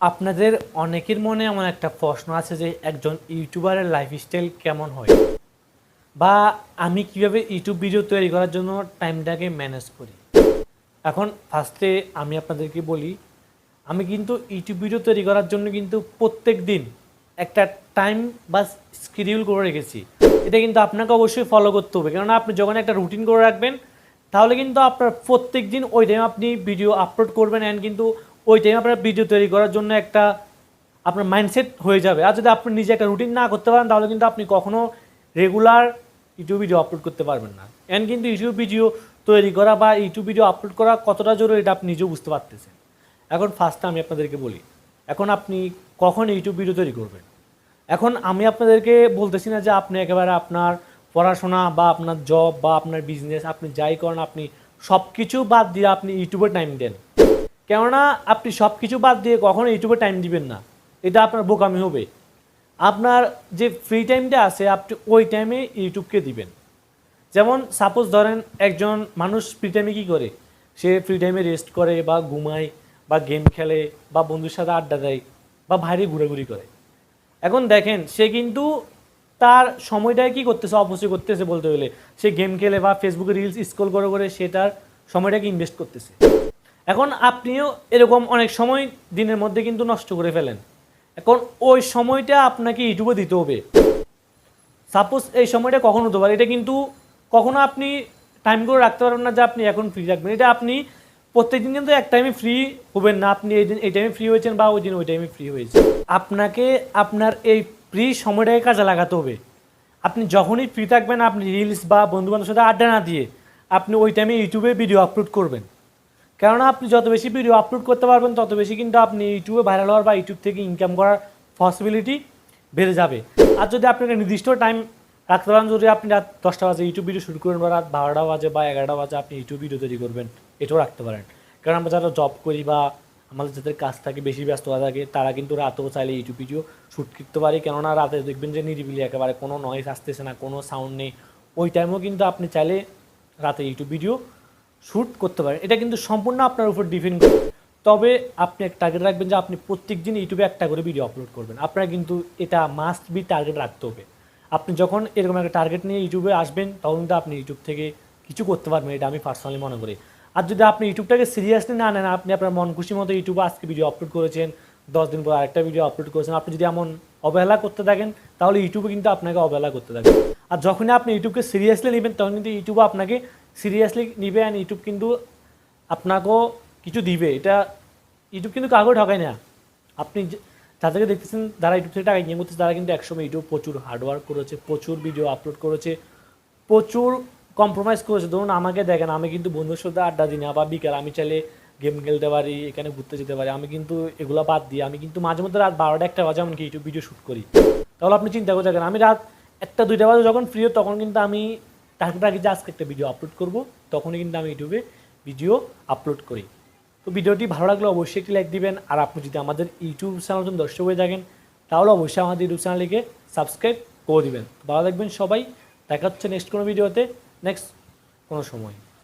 আপনাদের অনেকের মনে এমন একটা প্রশ্ন আছে যে একজন ইউটিউবারের লাইফস্টাইল কেমন হয়? বা আমি কীভাবে ইউটিউব ভিডিও তৈরি করার জন্য টাইমটাকে ম্যানেজ করি? এখন ফার্স্টে আমি আপনাদেরকে বলি, আমি কিন্তু ইউটিউব ভিডিও তৈরি করার জন্য কিন্তু প্রত্যেক দিন একটা টাইম বা স্কিডিউল করে রেখেছি। এটা কিন্তু আপনাকে অবশ্যই ফলো করতে হবে। কেননা আপনি যখন একটা রুটিন করে রাখবেন, তাহলে কিন্তু আপনার প্রত্যেক দিন ওই টাইম আপনি ভিডিও আপলোড করবেন অ্যান্ড কিন্তু ওই টাইম আপনার ভিডিও তৈরি করার জন্য একটা আপনার মাইন্ডসেট হয়ে যাবে। আর যদি আপনি নিজে একটা রুটিন না করতে পারেন, তাহলে কিন্তু আপনি কখনো রেগুলার ইউটিউব ভিডিও আপলোড করতে পারবেন না। অ্যান্ড কিন্তু ইউটিউব ভিডিও তৈরি করা বা ইউটিউব ভিডিও আপলোড করা কতটা জরুরি, এটা আপনি নিজেও বুঝতে পারতেছেন। এখন ফার্স্টে আমি আপনাদেরকে বলি, এখন আপনি কখন ইউটিউব ভিডিও তৈরি করবেন? এখন আমি আপনাদেরকে বলতেছি না যে আপনি একেবারে আপনার পড়াশোনা বা আপনার জব বা আপনার বিজনেস আপনি যাই করেন, আপনি সব কিছু বাদ দিয়ে আপনি ইউটিউবে টাইম দেন। কেননা আপনি সব কিছু বাদ দিয়ে কখনো ইউটিউবে টাইম দিবেন না। এটা আপনার বোকামি হবে। আপনার যে ফ্রি টাইমটা আছে, আপনি ওই টাইমে ইউটিউবকে দিবেন। যেমন সাপোজ ধরেন একজন মানুষ ফ্রি টাইমে কী করে? সে ফ্রি টাইমে রেস্ট করে বা ঘুমায় বা গেম খেলে বা বন্ধুর সাথে আড্ডা দেয় বা বাইরে ঘোরাঘুরি করে। এখন দেখেন, সে কিন্তু তার সময়টায় কি করতেছে? অপচয় করতেছে বলতে গেলে। সে গেম খেলে বা ফেসবুকে রিলস স্ক্রল করে করে সে তার সময়টাকে ইনভেস্ট করতেছে। এখন আপনিও এরকম অনেক সময় দিনের মধ্যে কিন্তু নষ্ট করে ফেলেন। এখন ওই সময়টা আপনাকে ইউটিউবে দিতে হবে। সাপোজ এই সময়টা কখন হতে পারে, এটা কিন্তু কখনো আপনি টাইম করে রাখতে পারবেন না যে আপনি এখন ফ্রি রাখবেন এটা আপনি প্রত্যেকদিন কিন্তু এক টাইমে ফ্রি হবেন না। আপনি এই দিন, এই টাইমে ফ্রি হয়েছেন বা ওই দিন ওই টাইমে ফ্রি হয়েছে আপনাকে আপনার এই ফ্রি সময়টাকে কাজে লাগাতে হবে। আপনি যখনই ফ্রি থাকবেন, আপনি রিলস বা বন্ধু বান্ধবের সাথে আড্ডা না দিয়ে আপনি ওই টাইমে ইউটিউবে ভিডিও আপলোড করবেন। কেননা আপনি যত বেশি ভিডিও আপলোড করতে পারবেন, তত বেশি কিন্তু আপনি ইউটিউবে ভাইরাল হওয়ার বা ইউটিউব থেকে ইনকাম করার পসিবিলিটি বেড়ে যাবে। আর যদি আপনি একটা নির্দিষ্ট টাইম রাখতে পারেন, যদি আপনি রাত দশটা বাজে ইউটিউব ভিডিও শুরু করেন বা রাত বারোটা বাজে বা এগারোটা বাজে আপনি ইউটিউব ভিডিও তৈরি করবেন, এটাও রাখতে পারেন। কারণ আমরা যারা জব করি বা আমাদের যাদের কাজ থাকে, বেশি ব্যস্ততা থাকে, তারা কিন্তু রাতেও চাইলে ইউটিউব ভিডিও শ্যুট করতে পারি। কেননা রাতে দেখবেন যে নিরিবিলি একেবারে, কোনো নয়েজ আসতেছে না, কোনো সাউন্ড নেই। ওই টাইমেও কিন্তু আপনি চাইলে রাতে ইউটিউব ভিডিও শ্যুট করতে পারেন। এটা কিন্তু সম্পূর্ণ আপনার উপর ডিপেন্ড করে। তবে আপনি এক টার্গেট রাখবেন যে আপনি প্রত্যেক দিন ইউটিউবে একটা করে ভিডিও আপলোড করবেন। আপনার কিন্তু এটা মাস্ট বি টার্গেট রাখতে হবে। আপনি যখন এরকম একটা টার্গেট নিয়ে ইউটিউবে আসবেন, তখন কিন্তু আপনি ইউটিউব থেকে কিছু করতে পারবেন। এটা আমি পার্সোনালি মনে করি। আর যদি আপনি ইউটিউবটাকে সিরিয়াসলি না নেন, আপনি আপনার মন খুশি মতো ইউটিউবে আজকে ভিডিও আপলোড করেছেন, দশ দিন পর আরেকটা ভিডিও আপলোড করেছেন, আপনি যদি এমন অবহেলা করতে থাকেন, তাহলে ইউটিউবে কিন্তু আপনাকে অবহেলা করতে থাকবে। আর যখনই আপনি ইউটিউবকে সিরিয়াসলি নেবেন, তখন কিন্তু ইউটিউবে আপনাকে সিরিয়াসলি নিবে অ্যান্ড ইউটিউব কিন্তু আপনাকেও কিছু দিবে। এটা ইউটিউব কিন্তু কাউকে ঠকায় না। আপনি যাদেরকে দেখতেছেন, যারা ইউটিউব থেকে টাকা ইনকাম করতেছে, তারা কিন্তু একসময় ইউটিউব প্রচুর হার্ডওয়ার্ক করেছে, প্রচুর ভিডিও আপলোড করেছে, প্রচুর কম্প্রোমাইজ করেছে। ধরুন আমাকে দেখেন, আমি কিন্তু বন্ধুর সাথে আড্ডা দিই না বা বিকেল আমি চাইলে গেম খেলতে পারি, এখানে ঘুরতে যেতে পারি। আমি কিন্তু এগুলো বাদ দিই। আমি কিন্তু মাঝে মধ্যে রাত বারোটা, একটা বাজে এমনকি ইউটিউব ভিডিও শ্যুট করি। তাহলে আপনি চিন্তা করে দেখেন, আমি রাত একটা, দুইটা বাজে যখন ফ্রি তখন কিন্তু আমি টার্গেট আগে যে আজকে একটা ভিডিও আপলোড করব, তখনই কিন্তু আমি ইউটিউবে ভিডিও আপলোড করি। তো ভিডিওটি ভালো লাগলে অবশ্যই একটি লাইক দিবেন, আর আপনি যদি আমাদের ইউটিউব চ্যানেল নতুন দর্শক হয়ে থাকেন, তাহলে অবশ্যই আমাদের ইউটিউব চ্যানেলটিকে সাবস্ক্রাইব করে দেবেন। ভালো থাকবেন সবাই, দেখা হচ্ছে নেক্সট কোনো ভিডিওতে নেক্সট কোনো সময়।